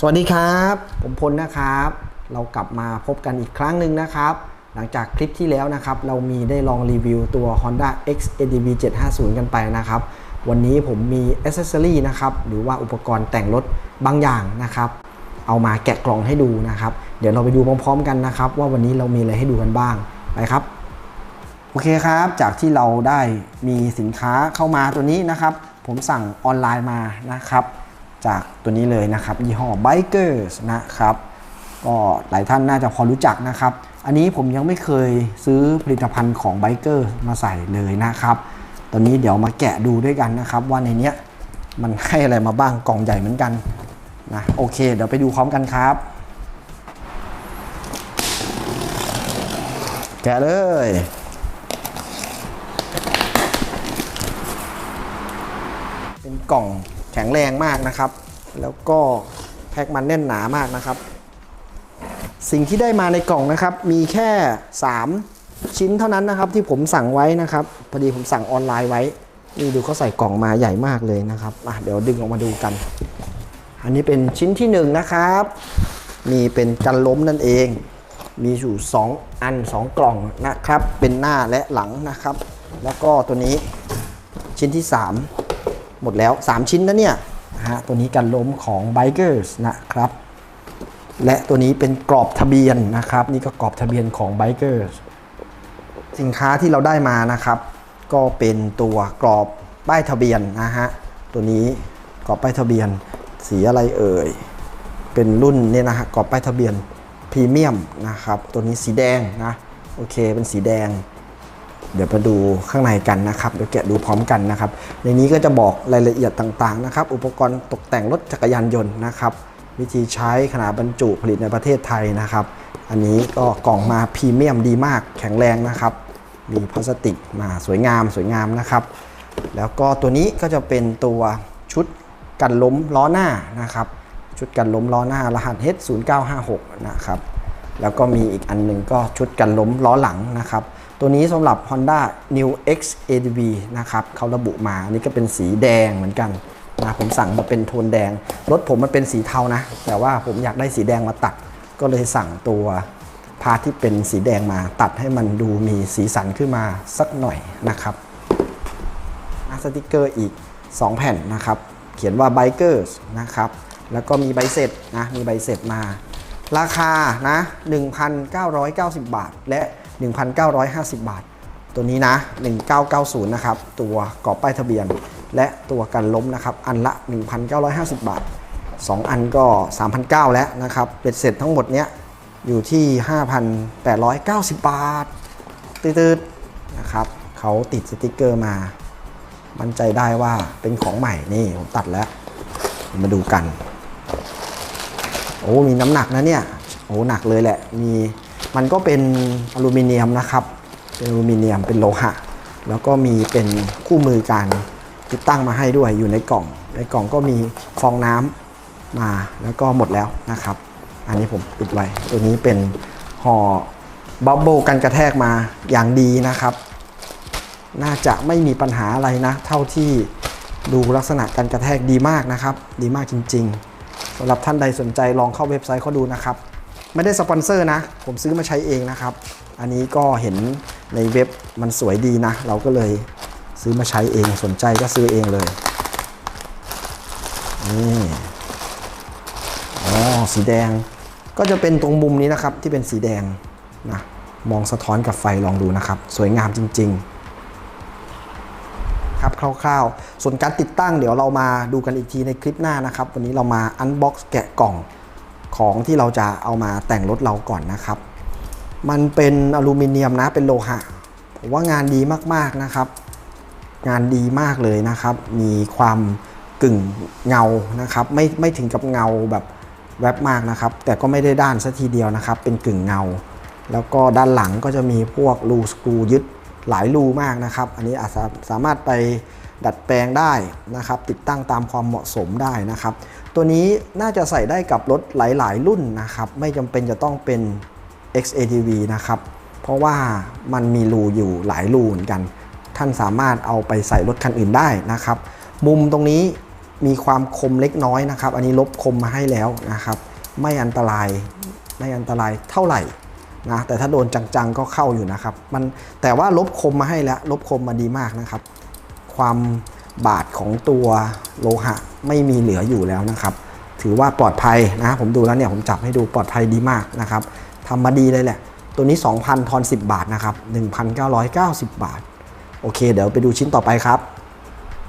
สวัสดีครับ ผมพลนะครับ เรากลับมาพบกันอีกครั้งหนึ่งนะครับ หลังจากคลิปที่แล้วนะครับ เรามีได้ลองรีวิวตัว Honda X ADV 750 กันไปนะครับ วันนี้ผมมีอ c c e s s o r y นะครับ หรือว่าอุปกรณ์แต่งรถบางอย่างนะครับ เอามาแกะกล่องให้ดูนะครับ เดี๋ยวเราไปดูพร้อมๆกันนะครับ ว่าวันนี้เรามีอะไรให้ดูกันบ้าง ไปครับ โอเคครับ จากที่เราได้มีสินค้าเข้ามาตัวนี้นะครับ ผมสั่งออนไลน์มานะครับ จากตัวนี้เลยนะครับ ยี่ห้อ Bikers นะครับ ก็หลายท่านน่าจะพอรู้จักนะครับ อันนี้ผมยังไม่เคยซื้อผลิตภัณฑ์ของ Biker มาใส่เลยนะครับ ตอนนี้เดี๋ยวมาแกะดูด้วยกันนะครับ ว่าในเนี้ยมันให้อะไรมาบ้างกล่องใหญ่เหมือนกันนะโอเค เดี๋ยวไปดูพร้อมกันครับ แกะเลยเป็นกล่อง แข็งแรงมากนะครับ แล้วก็แพ็คมันแน่นหนามากนะครับ สิ่งที่ได้มาในกล่องนะครับ มีแค่ 3 ชิ้นเท่านั้นนะครับ ที่ผมสั่งไว้นะครับพอดีผมสั่งออนไลน์ไว้ นี่ดูเขาใส่กล่องมาใหญ่มากเลยนะครับอะเดี๋ยวดึงออกมาดูกัน อันนี้เป็นชิ้นที่1นงนะครับมีเป็นกันล้มนั่นเอง มีอยู่ 2 อัน 2 กล่องนะครับ เป็นหน้าและหลังนะครับ แล้วก็ตัวนี้ชิ้นที่ 3 หมดแล้ว 3 ชิ้นนะเนี่ยนะฮะตัวนี้กันล้มของ Bikers นะครับ และตัวนี้เป็นกรอบทะเบียนนะครับ นี่ก็กรอบทะเบียนของ Bikers สินค้าที่เราได้มานะครับ ก็เป็นตัวกรอบป้ายทะเบียนนะฮะตัวนี้กรอบป้ายทะเบียน สีอะไรเอ่ยเป็นรุ่นเนี่ยนะฮะกรอบป้ายทะเบียนพรีเมียมนะครับ ตัวนี้สีแดงนะโอเคเป็นสีแดง เดี๋ยวมาดูข้างในกันนะครับเดี๋ยวแกะดูพร้อมกันนะครับ ในนี้ก็จะบอกรายละเอียดต่างๆนะครับ อุปกรณ์ตกแต่งรถจักรยานยนต์นะครับ วิธีใช้ขนาดบรรจุผลิตในประเทศไทยนะครับ อันนี้ก็กล่องมาพรีเมียมดีมากแข็งแรงนะครับ มีพลาสติกมาสวยงามสวยงามนะครับ แล้วก็ตัวนี้ก็จะเป็นตัวชุดกันล้มล้อหน้านะครับ ชุดกันล้มล้อหน้ารหัส H0956 นะครับแล้วก็มีอีกอันหนึ่งก็ชุดกันล้มล้อหลังนะครับ ตัวนี้สำหรับ Honda New X ADV นะครับเขาระบุมาอันนี้ก็เป็นสีแดงเหมือนกันนะผมสั่งมาเป็นโทนแดง รถผมมันเป็นสีเทานะ แต่ว่าผมอยากได้สีแดงมาตัด ก็เลยสั่งตัวพาทที่เป็นสีแดงมาตัดให้มันดูมีสีสันขึ้นมาสักหน่อยนะครับสติกเกอร์อีก 2 แผ่นนะครับ เขียนว่า Bikers นะครับ แล้วก็มีใบเสร็จนะ มีใบเสร็จมา ราคานะ 1,990 บาท และ 1,950 บาท ตัวนี้นะ 1990 นะครับ ตัวกรอบป้ายทะเบียน และตัวกันล้มนะครับ อันละ 1,950 บาท 2 อันก็ 3,900 แล้วนะครับเป็นเสร็จทั้งหมดเนี้ยอยู่ที่ 5,890 บาท ตืดๆนะครับเขาติดสติกเกอร์มา มั่นใจได้ว่าเป็นของใหม่นี่ผมตัดแล้ว มาดูกัน โอ้มีน้ำหนักนะเนี่ย โอ้หนักเลยแหละ มี มันก็เป็นอลูมิเนียมนะครับ เป็นอลูมิเนียมเป็นโลหะ แล้วก็มีเป็นคู่มือการติดตั้งมาให้ด้วยอยู่ในกล่อง ในกล่องก็มีฟองน้ำมาแล้วก็หมดแล้วนะครับ อันนี้ผมปิดไว้ ตัวนี้เป็นห่อบับเบิลกันกระแทกมาอย่างดีนะครับ น่าจะไม่มีปัญหาอะไรนะ เท่าที่ดูลักษณะการกระแทกดีมากนะครับ ดีมากจริง ๆสำหรับท่านใดสนใจลองเข้าเว็บไซต์เขาดูนะครับ ไม่ได้สปอนเซอร์นะ ผมซื้อมาใช้เองนะครับ อันนี้ก็เห็นในเว็บมันสวยดีนะ เราก็เลยซื้อมาใช้เองสนใจก็ซื้อเองเลยนี่อ๋อสีแดงก็จะเป็นตรงมุมนี้นะครับที่เป็นสีแดงนะมองสะท้อนกับไฟลองดูนะครับ สวยงามจริง ๆ ครับคร่าวๆ ส่วนการติดตั้งเดี๋ยวเรามาดูกันอีกทีในคลิปหน้านะครับ วันนี้เรามาอันบ็อกซ์แกะกล่อง ของที่เราจะเอามาแต่งรถเราก่อนนะครับ มันเป็นอลูมิเนียมนะเป็นโลหะผมว่างานดีมากๆนะครับ งานดีมากเลยนะครับ มีความกึ่งเงานะครับ ไม่ไม่ถึงกับเงาแบบแวบมากนะครับ แต่ก็ไม่ได้ด้านซะทีเดียวนะครับ เป็นกึ่งเงา แล้วก็ด้านหลังก็จะมีพวกรูสกรูยึดหลายรูมากนะครับ อันนี้อาจสามารถไปดัดแปลงได้นะครับ ติดตั้งตามความเหมาะสมได้นะครับ ตัวนี้น่าจะใส่ได้กับรถหลาย ๆ รุ่นนะครับ ไม่จำเป็นจะต้องเป็น XATV นะครับ เพราะว่ามันมีรูอยู่หลายรูเหมือนกัน ท่านสามารถเอาไปใส่รถคันอื่นได้นะครับ มุมตรงนี้มีความคมเล็กน้อยนะครับ อันนี้ลบคมมาให้แล้วนะครับ ไม่อันตรายไม่อันตรายเท่าไหร่นะแต่ถ้าโดนจังๆก็เข้าอยู่นะครับ มันแต่ว่าลบคมมาให้แล้วลบคมมาดีมากนะครับ ความ บาดของตัวโลหะไม่มีเหลืออยู่แล้วนะครับ ถือว่าปลอดภัยนะผมดูแล้วเนี่ยผมจับให้ดูปลอดภัยดีมากนะครับทำมาดีเลยแหละ ตัวนี้ 2,000 ทอน 10 บาทนะครับ 1,990 บาท โอเค เดี๋ยวไปดูชิ้นต่อไปครับ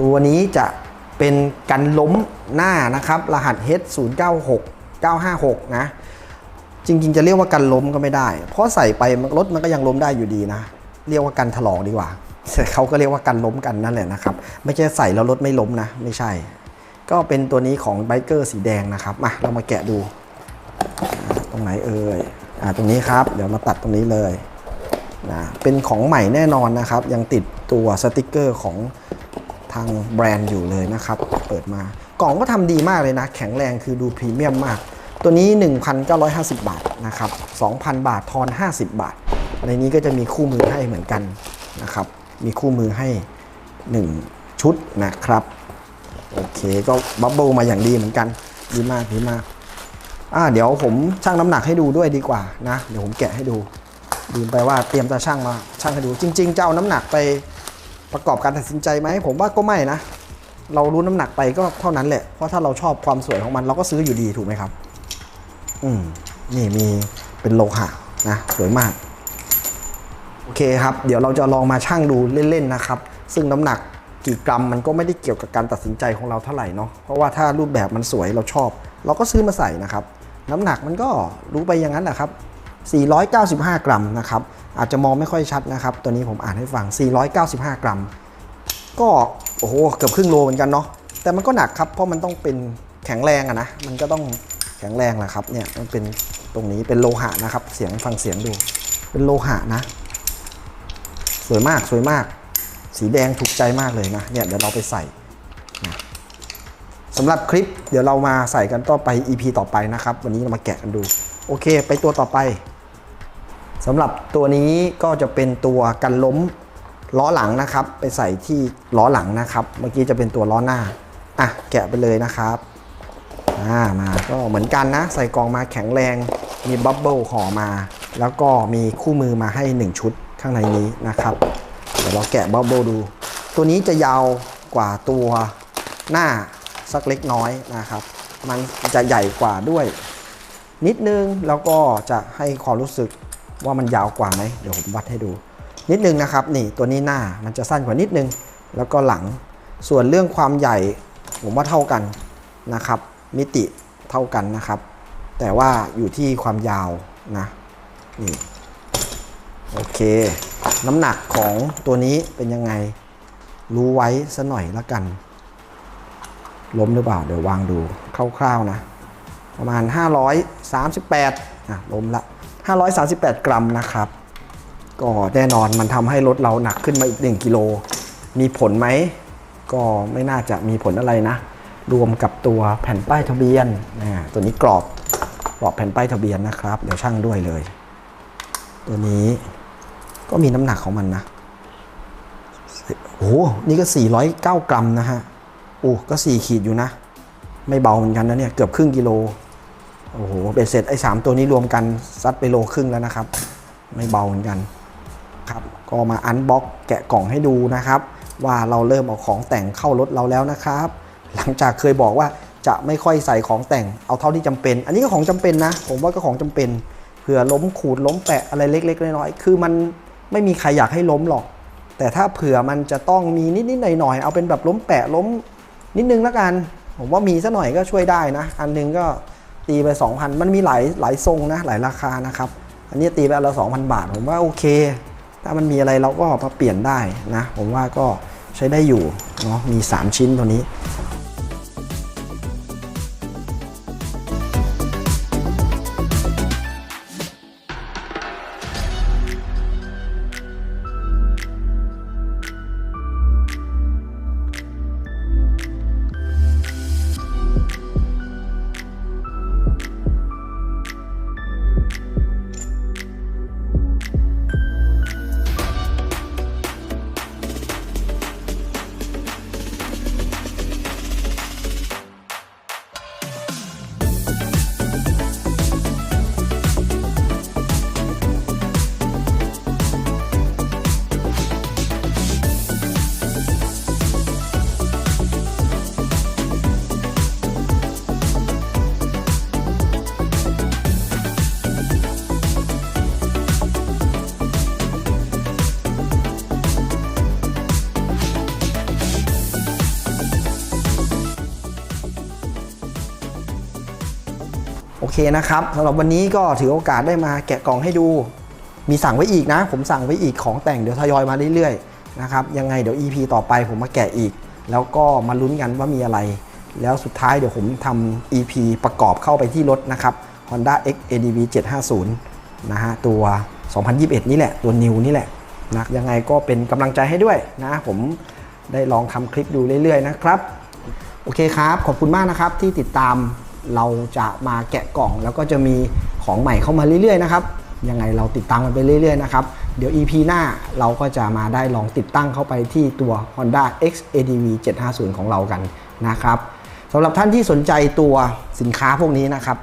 ตัวนี้จะเป็นกันล้มหน้านะครับ รหัส H096 956 นะ จริงๆ จะเรียกว่ากันล้มก็ไม่ได้ เพราะใส่ไปรถมันก็ยังล้มได้อยู่ดีนะ เรียกว่ากันถลอกดีกว่า เขาก็เรียกว่ากันล้มกันนั่นแหละนะครับ ไม่ใช่ใส่แล้วรถไม่ล้มนะ ไม่ใช่ ก็เป็นตัวนี้ของไบเกอร์สีแดงนะครับมาเรามาแกะดู ตรงไหนเอ่ยอ่าตรงนี้ครับ เดี๋ยวมาตัดตรงนี้เลยนะเป็นของใหม่แน่นอนนะครับ ยังติดตัวสติกเกอร์ของทางแบรนด์อยู่เลยนะครับ เปิดมากล่องก็ทำดีมากเลยนะ แข็งแรงคือดูพรีเมียมมาก ตัวนี้ 1,950 บาทนะครับ 2,000 บาททอน 50 บาท ในนี้ก็จะมีคู่มือให้เหมือนกันนะครับ มีคู่มือให้ 1 ชุดนะครับโอเคก็บับเบิลมาอย่างดีเหมือนกันดีมากดีมากอ่าเดี๋ยวผมชั่งน้ำหนักให้ดูด้วยดีกว่านะ เดี๋ยวผมแกะให้ดูลืมไปว่าเตรียมจะชั่งมาชั่งให้ดู จริง ๆ จะเอาน้ำหนักไปประกอบการตัดสินใจไหมผมว่าก็ไม่นะ เรารู้น้ำหนักไปก็เท่านั้นแหละ เพราะถ้าเราชอบความสวยของมันเราก็ซื้ออยู่ดีถูกไหมครับ อืมนี่มีเป็นโลหะนะสวยมาก อเคครับ เดี๋ยวเราจะลองมาชั่งดูเล่นๆนะครับ ซึ่งน้ำหนักกี่กรัมมันก็ไม่ได้เกี่ยวกับการตัดสินใจของเราเท่าไหร่เนาะ เพราะว่าถ้ารูปแบบมันสวยเราชอบ เราก็ซื้อมาใส่นะครับ น้ำหนักมันก็รู้ไปอย่างนั้นแหละครับ 495 กรัมนะครับ อาจจะมองไม่ค่อยชัดนะครับ ตัวนี้ผมอ่านให้ฟัง 495 กรัม ก็โอ้โหเกือบครึ่งโลเหมือนกันเนาะ แต่มันก็หนักครับ เพราะมันต้องเป็นแข็งแรงอะนะ มันก็ต้องแข็งแรงแหละครับ เนี่ยมันเป็นตรงนี้เป็นโลหะนะครับ เสียงฟังเสียงดู เป็นโลหะนะ สวยมากสวยมาก สีแดงถูกใจมากเลยนะเนี่ยเดี๋ยวเราไปใส่นะสำหรับคลิปเดี๋ยวเรามาใส่กันต่อไป EP ต่อไปนะครับ วันนี้เรามาแกะกันดู โอเค ไปตัวต่อไปสำหรับตัวนี้ก็จะเป็นตัวกันล้มล้อหลังนะครับ ไปใส่ที่ล้อหลังนะครับ เมื่อกี้จะเป็นตัวล้อหน้าอะแกะไปเลยนะครับอ่ามาก็เหมือนกันนะ ใส่กองมาแข็งแรงมีบับเบิลห่อมา แล้วก็มีคู่มือมาให้ 1 ชุด ข้างในนี้นะครับ เดี๋ยวเราแกะบับเบิลดู ตัวนี้จะยาวกว่าตัวหน้าสักเล็กน้อยนะครับ มันจะใหญ่กว่าด้วย นิดนึงแล้วก็จะให้ความรู้สึกว่ามันยาวกว่าไหมเดี๋ยวผมวัดให้ดู นิดนึงนะครับ นี่ตัวนี้หน้ามันจะสั้นกว่านิดนึง แล้วก็หลังส่วนเรื่องความใหญ่ผมว่าเท่ากันนะครับ มิติเท่ากันนะครับ แต่ว่าอยู่ที่ความยาวนะนี่ โอเค น้ำหนักของตัวนี้เป็นยังไง รู้ไว้ซะหน่อยละกัน ล้มหรือเปล่า เดี๋ยววางดูคร่าวๆนะ ประมาณ 538อะล้มละ 538 กรัมนะครับ ก็แน่นอนมันทำให้รถเราหนักขึ้นมาอีก 1 กิโล มีผลไหม ก็ไม่น่าจะมีผลอะไรนะ รวมกับตัวแผ่นป้ายทะเบียนนะตัวนี้กรอบกรอบแผ่นป้ายทะเบียนนะครับ เดี๋ยวช่างด้วยเลย ตัวนี้ ก็มีน้ำหนักของมันนะโอ้โหนี่ก็ 409 กรัมนะฮะโอ้ก็ 4 ขีดอยู่นะ ไม่เบาเหมือนกันนะเนี่ย เกือบครึ่งกิโลโอ้โหเบ็ดเสร็จไอ้สามตัวนี้รวมกันซัดไปโลครึ่งแล้วนะครับ ไม่เบาเหมือนกันครับก็มาอันบ็อกแกะกล่องให้ดูนะครับ ว่าเราเริ่มเอาของแต่งเข้ารถเราแล้วนะครับ หลังจากเคยบอกว่าจะไม่ค่อยใส่ของแต่งเอาเท่าที่จำเป็น อันนี้ก็ของจำเป็นนะ ผมว่าก็ของจำเป็นเผื่อล้มขูดล้มแปะอะไรเล็ก ๆ น้อยๆคือมัน ไม่มีใครอยากให้ล้มหรอก แต่ถ้าเผื่อมันจะต้องมีนิดๆหน่อยๆเอาเป็นแบบล้มแปะล้มนิดนึงแล้วกัน ผมว่ามีสักหน่อยก็ช่วยได้นะ อันหนึงก็ตีไป 2,000 มันมีหลายหลายทรงนะหลายราคานะครับ อันนี้ตีไปละ2,000 บาท ผมว่าโอเค ถ้ามันมีอะไรเราก็มาเปลี่ยนได้นะ ผมว่าก็ใช้ได้อยู่เนาะมี 3 ชิ้นตัวนี้ นะครับสำหรับวันนี้ก็ถือโอกาสได้มาแกะกล่องให้ดู มีสั่งไว้อีกนะ ผมสั่งไว้อีกของแต่งเดี๋ยวทยอยมาเรื่อยๆนะครับยังไงเดี๋ยว EP ต่อไปผมมาแกะอีก แล้วก็มาลุ้นกันว่ามีอะไร แล้วสุดท้ายเดี๋ยวผมทำ EP ประกอบเข้าไปที่รถนะครับ Honda X ADV 750นะฮะตัว 2021 นี่แหละตัวนิวนี่แหละนะยังไงก็เป็นกำลังใจให้ด้วยนะผมได้ลองทำคลิปดูเรื่อยๆนะครับ โอเคครับ ขอบคุณมากนะครับที่ติดตาม เราจะมาแกะกล่อง แล้วก็จะมีของใหม่เข้ามาเรื่อยๆนะครับยังไงเราติดตามกันไปเรื่อยๆนะครับ เดี๋ยว EP หน้าเราก็จะมาได้ลองติดตั้งเข้าไปที่ตัว Honda X ADV 750 ของเรากันนะครับสำหรับท่านที่สนใจตัวสินค้าพวกนี้นะครับ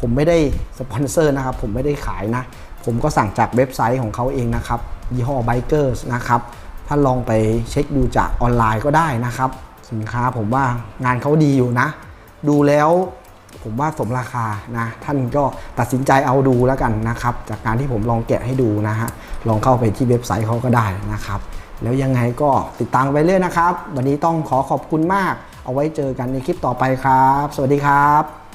ผมไม่ได้สปอนเซอร์นะครับ ผมไม่ได้ขายนะ ผมก็สั่งจากเว็บไซต์ของเขาเองนะครับ ยี่ห้อ Bikers นะครับท่านลองไปเช็คดูจากออนไลน์ก็ได้นะครับ สินค้าผมว่างานเขาดีอยู่นะ ดูแล้ว ผมว่าสมราคานะ ท่านก็ตัดสินใจเอาดูแล้วกันนะครับ จากการที่ผมลองแกะให้ดูนะฮะ ลองเข้าไปที่เว็บไซต์เขาก็ได้นะครับ แล้วยังไงก็ติดตามไปเรื่อยนะครับ วันนี้ต้องขอขอบคุณมาก เอาไว้เจอกันในคลิปต่อไปครับ สวัสดีครับ